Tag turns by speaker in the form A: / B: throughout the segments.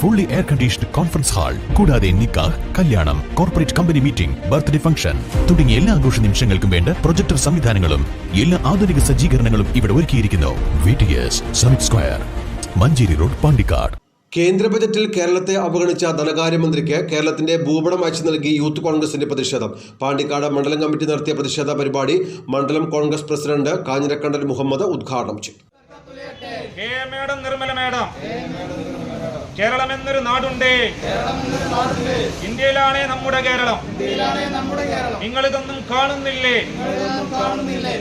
A: Fully air conditioned conference hall കൂടാതെ നിക്കാഹ് കല്യാണം corporate company meeting birthday function തുടങ്ങിയ എല്ലാ ആഘോഷ നിമിഷങ്ങൾക്കും വേണ്ട പ്രൊജക്ടർ സംവിധാനങ്ങളും എല്ലാ ആധുനിക സജ്ജീകരണങ്ങളും ഇവിടെ ഒരുക്കിയിരിക്കുന്നു. V T S Samith square Manjeri road Pandikkad.
B: കേന്ദ്ര ബജറ്റിൽ കേരളത്തെ അവഗണിച്ച ധനകാര്യമന്ത്രിക്ക് കേരളത്തിന്റെ ഭൂപടം അയച്ചു നൽകി യൂത്ത് കോൺഗ്രസിന്റെ പ്രതിഷേധം. പാണ്ടിക്കാട് മണ്ഡലം കമ്മിറ്റി നടത്തിയ പ്രതിഷേധ പരിപാടി മണ്ഡലം കോൺഗ്രസ് പ്രസിഡന്റ് കാഞ്ഞിരക്കണ്ടൻ മുഹമ്മദ് ഉദ്ഘാടനം ചെയ്തു.
C: K madam Nirmala madam. Keralam എന്നൊരു നാടുണ്ട്. ഇന്ത്യയിലാണേ നമ്മുടെ കേരളം. നിങ്ങൾ ഇതൊന്നും കാണുന്നില്ലേ?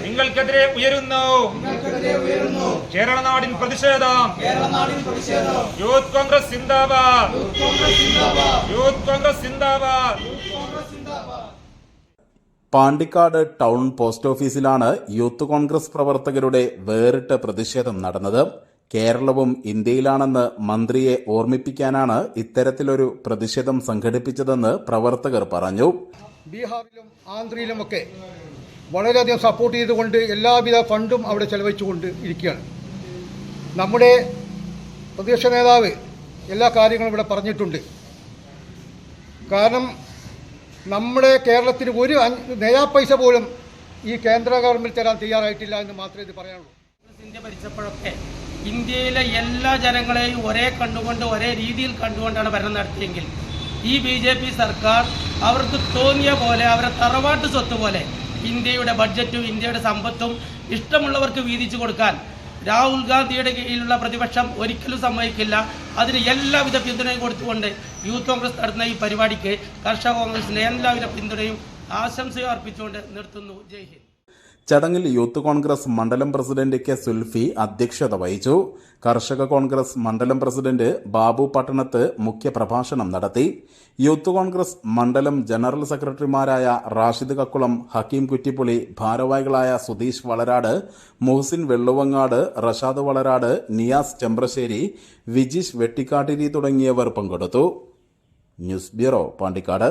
C: നിങ്ങൾക്കെതിരെ ഉയരുന്നു. കേരള നാടിൻ പ്രതിഷേധം. Youth Congress youth Congress
D: Pandikkad town post ഓഫീസിലാണ് യൂത്ത് കോൺഗ്രസ് പ്രവർത്തകരുടെ വേറിട്ട പ്രതിഷേധം നടന്നത്. കേരളവും ഇന്ത്യയിലാണെന്ന് മന്ത്രിയെ ഓർമ്മിപ്പിക്കാനാണ് ഇത്തരത്തിലൊരു പ്രതിഷേധം സംഘടിപ്പിച്ചതെന്ന് പ്രവർത്തകർ പറഞ്ഞു.
E: ബീഹാറിലും ആന്ധ്രയിലുമൊക്കെ വളരെയധികം സപ്പോർട്ട് ചെയ്തുകൊണ്ട് എല്ലാവിധ ഫണ്ടും അവിടെ ചെലവഴിച്ചുകൊണ്ട് ഇരിക്കുകയാണ്. നമ്മുടെ പ്രതിപക്ഷ നേതാവ് എല്ലാ കാര്യങ്ങളും ഇവിടെ പറഞ്ഞിട്ടുണ്ട്. കാരണം നമ്മുടെ കേരളത്തിന് ഒരു നയാ പൈസ പോലും ഈ കേന്ദ്ര ഗവൺമെന്റ് തരാൻ തയ്യാറായിട്ടില്ല എന്ന് മാത്രമേ ഇത് പറയാനുള്ളൂ.
F: ഭരിച്ചപ്പോഴൊക്കെ ഇന്ത്യയിലെ എല്ലാ ജനങ്ങളെയും ഒരേ കണ്ടുകൊണ്ട് ഒരേ രീതിയിൽ കണ്ടുകൊണ്ടാണ് ഭരണം നടത്തിയെങ്കിൽ ഈ ബി ജെ പി സർക്കാർ അവർക്ക് തോന്നിയ പോലെ അവരെ തറവാട്ട് സ്വത്ത് പോലെ ഇന്ത്യയുടെ ബഡ്ജറ്റും ഇന്ത്യയുടെ സമ്പത്തും ഇഷ്ടമുള്ളവർക്ക് വീതിച്ചു കൊടുക്കാൻ രാഹുൽ ഗാന്ധിയുടെ കീഴിലുള്ള പ്രതിപക്ഷം ഒരിക്കലും സമ്മതിക്കില്ല. അതിന് എല്ലാവിധ പിന്തുണയും കൊടുത്തുകൊണ്ട് യൂത്ത് കോൺഗ്രസ് നടത്തുന്ന ഈ പരിപാടിക്ക് കർഷക കോൺഗ്രസിന് എല്ലാവിധ പിന്തുണയും ആശംസയും അർപ്പിച്ചുകൊണ്ട് നിർത്തുന്നു. ജയ് ഹിന്ദ്.
D: ചടങ്ങിൽ യൂത്ത് കോൺഗ്രസ് മണ്ഡലം പ്രസിഡന്റ് കെ സുൽഫി അധ്യക്ഷത വഹിച്ചു. കർഷക കോൺഗ്രസ് മണ്ഡലം പ്രസിഡന്റ് ബാബു പട്ടണത്ത് മുഖ്യപ്രഭാഷണം നടത്തി. യൂത്ത് കോൺഗ്രസ് മണ്ഡലം ജനറൽ സെക്രട്ടറിമാരായ റാഷിദ് കക്കുളം ഹക്കീം കുറ്റിപ്പുളി ഭാരവാഹികളായ സുധീഷ് വളരാട് മുഹസിൻ വെള്ളുവങ്ങാട് റഷാദ് വളരാട് നിയാസ് ചെമ്പ്രശ്ശേരി വിജീഷ് വെട്ടിക്കാട്ടിരി തുടങ്ങിയവർ പങ്കെടുത്തു. News bureau Pandikkad.